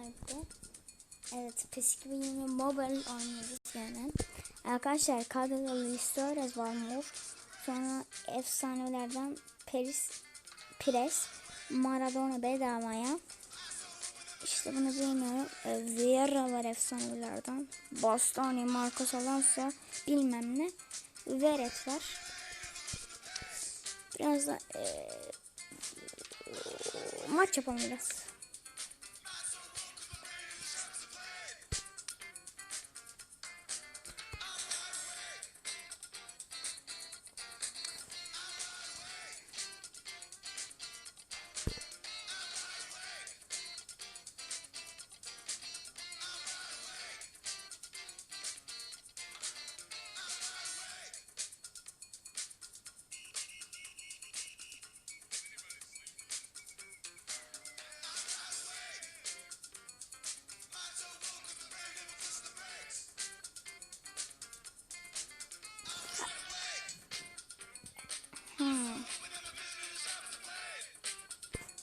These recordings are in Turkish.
Arkadaşlar Evet PES 2020 Mobile oynuyoruz yani. Arkadaşlar kadroda Luis var mor. Sonra efsanelerden Paris Pires Maradona bedavaya. İşte bunu bilmiyorum. E, Vieira var efsanelerden. Bastoni, Marcos Alonso bilmem ne. Veret var. Biraz da e, maç yapalım biraz.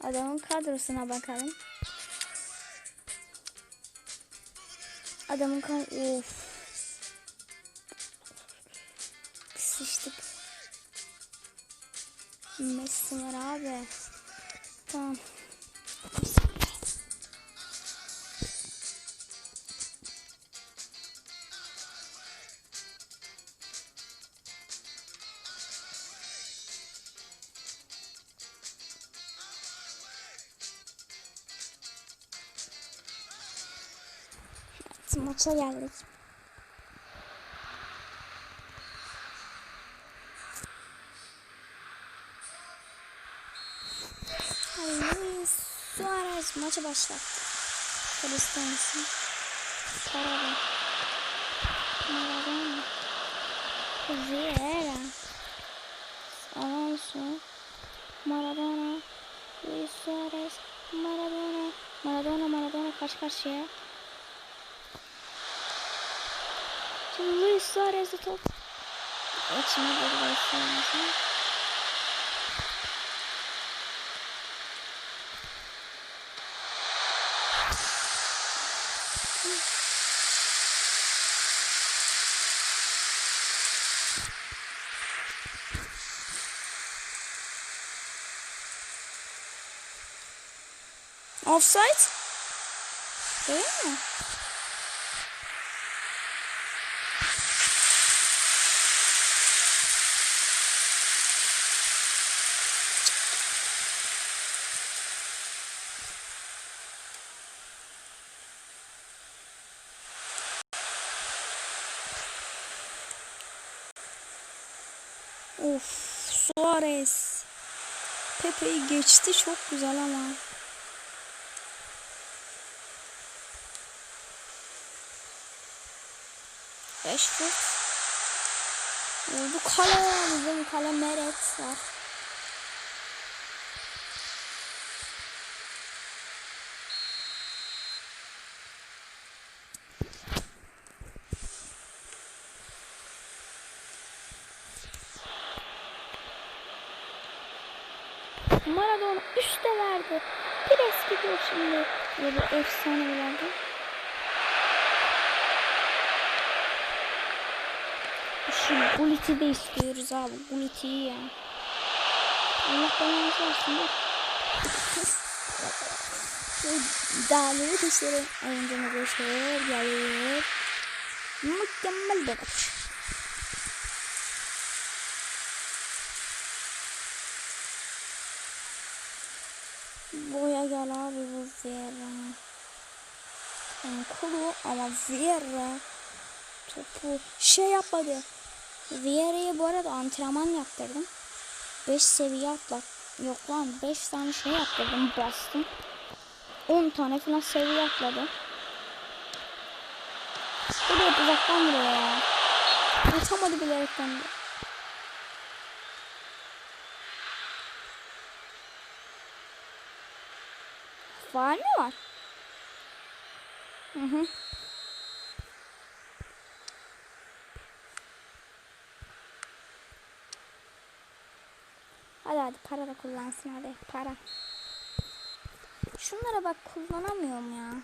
Adamın kadrosuna bakalım. Adamın kan of. Sıçtık. Messi var abi. Tamam. Maça geldik. Suarez maçı başlattı. Kristiansı. Karada. Maradona. Vieira. Alonso. Maradona. Luis Suarez. Maradona. Maradona Maradona karşı karşıya. Şimdi Luis Suarez'de top. İçine bir Luis Suarez'in. Offside? Değil mi? Of Suarez. Pepe'yi geçti çok güzel ama. Eşref. Bu kale bizim kale Meret var. Maradona üstte verdi. Pires gidiyor şimdi. Böyle efsane verdi. Şu Gullit'i de istiyoruz abi. Gullit'i ya. Allah belanı versin. Dağları dışarı oyuncunu geçiyor. Geliyor. Mükemmel bir bakış. Boya gel abi bu Vieira. Yani kulu ama Vieira topu şey yapmadı. Vieira'ya bu arada antrenman yaptırdım. 5 seviye atlat. Yok lan 5 tane şey yaptırdım bastım. 10 tane falan seviye atladı. Bu da uzaktan vuruyor ya. Atamadı bilerekten de. Var mı var? Hı hı. Hadi hadi para da kullansın hadi para. Şunlara bak kullanamıyorum ya.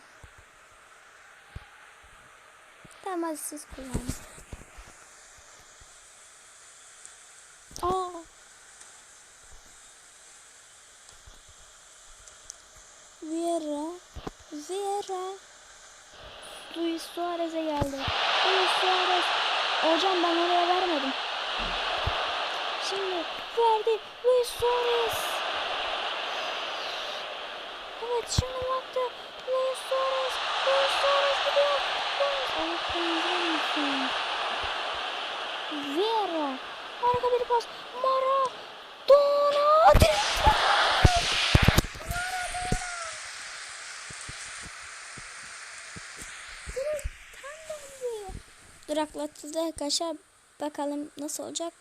Tamam siz kullanın. Vera. Vera. Luis Suarez'e geldi. Luis Suarez. Hocam ben oraya vermedim. Şimdi verdi. Luis Suarez. Evet şimdi baktı. Luis Suarez. Luis Suarez gidiyor. Luis. Allah kandırmasın. Vera. Harika bir pas. Maradona. Duraklatıldı arkadaşlar. Bakalım nasıl olacak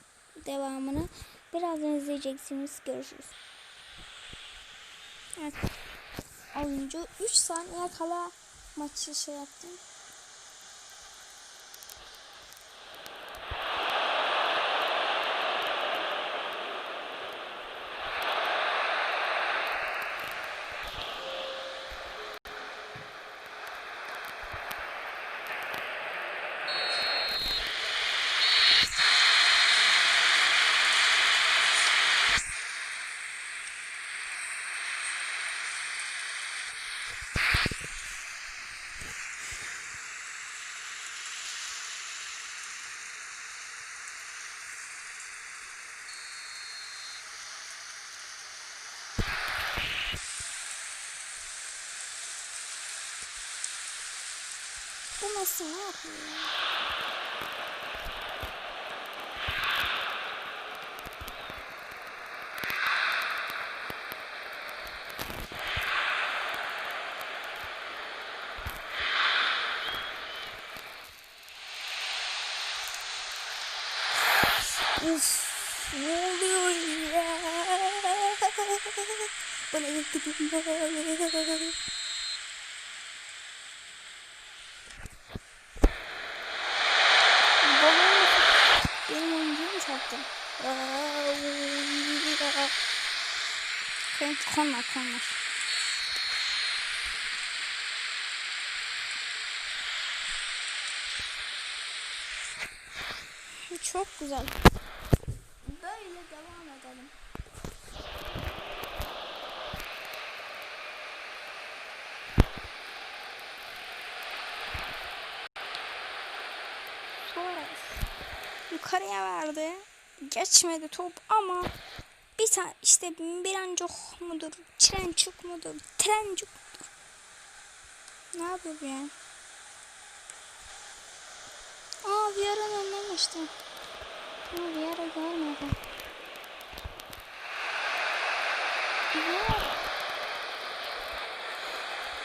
devamını. Birazdan izleyeceksiniz. Görüşürüz. Evet. Oyuncu 3 saniye kala maçı şey yaptı. mess her up, Uf, ne oluyor ya? Bana. Çok güzel. Böyle devam edelim. Suarez yukarıya verdi. Geçmedi top ama bir tane işte birancok mudur, çrençuk mudur, trencuk mudur? Ne yapıyor bu ya? Aa Vieira'nın önüne ama bir yere görmedim. Yok.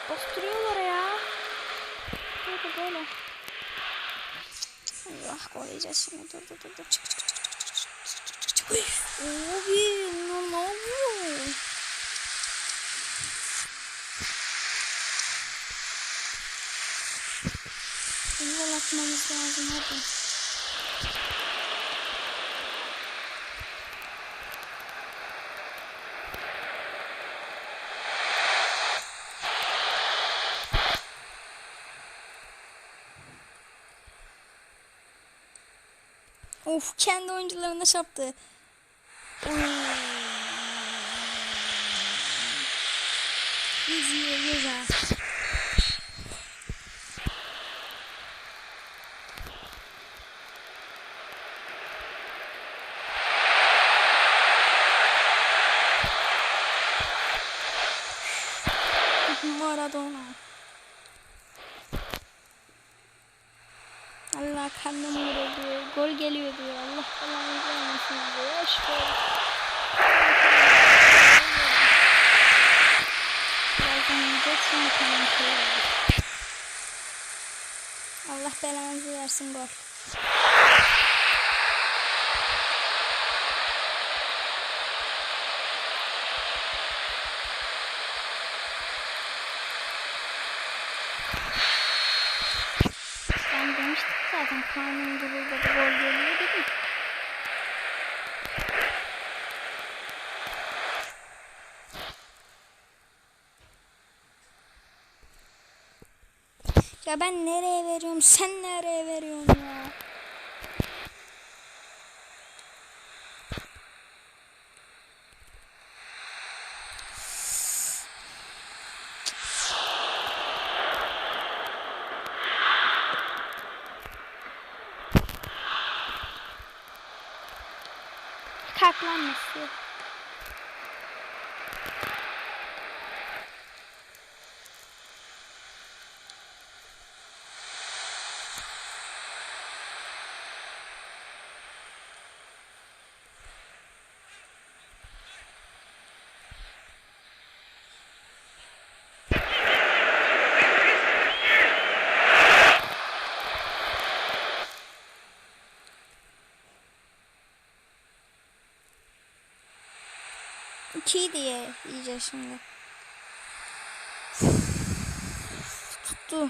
Bastırıyorlar ya. Böyle böyle. Allah koruyacağız şimdi. Dur dur dur. dur. Çık çık çık çık çık çık çık. Abi ne oluyor? Bunu atmamız lazım hadi. Of kendi oyuncularına şaptı. Biz yiyoruz ha. Allah karnım vuruyor. Gol geliyor diyor. Allah belanı vermesin diyor. Şey Allah belanızı versin gol. Ben demiştim zaten karnım duruldu gol geliyor dedim. Ya ben nereye veriyorum? Sen nereye veriyorsun ya? Saklanması. 2 diye yiyeceğiz şimdi. Tuttu.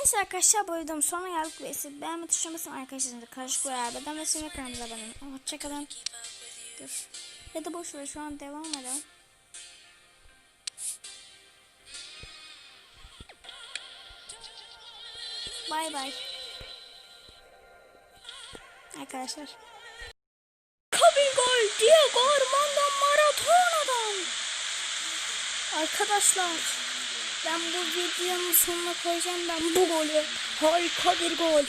Neyse arkadaşlar bu videonun sonuna geldik ve siz beğenme tuşuna basın arkadaşlarınızla karışık beraberden ve sizin kanalımıza abone olun. Hoşçakalın. Dur. Ya da boş ver şu an devam edelim. Bay bay. Arkadaşlar. Kabin gol Diego Armando Maradona'dan. Arkadaşlar ben bu videonun sonuna koyacağım ben bu golü. Harika bir gol.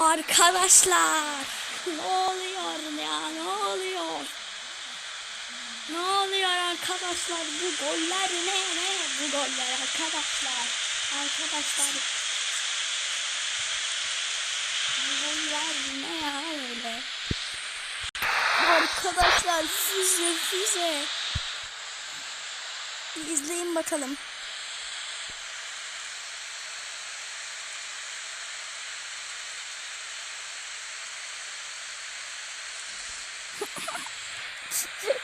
Arkadaşlar ne oluyor ya ne oluyor? Ne oluyor arkadaşlar bu goller ne ne bu goller arkadaşlar. Arkadaşlar bu goller ne ya öyle? Arkadaşlar füze füze. Bir izleyin bakalım.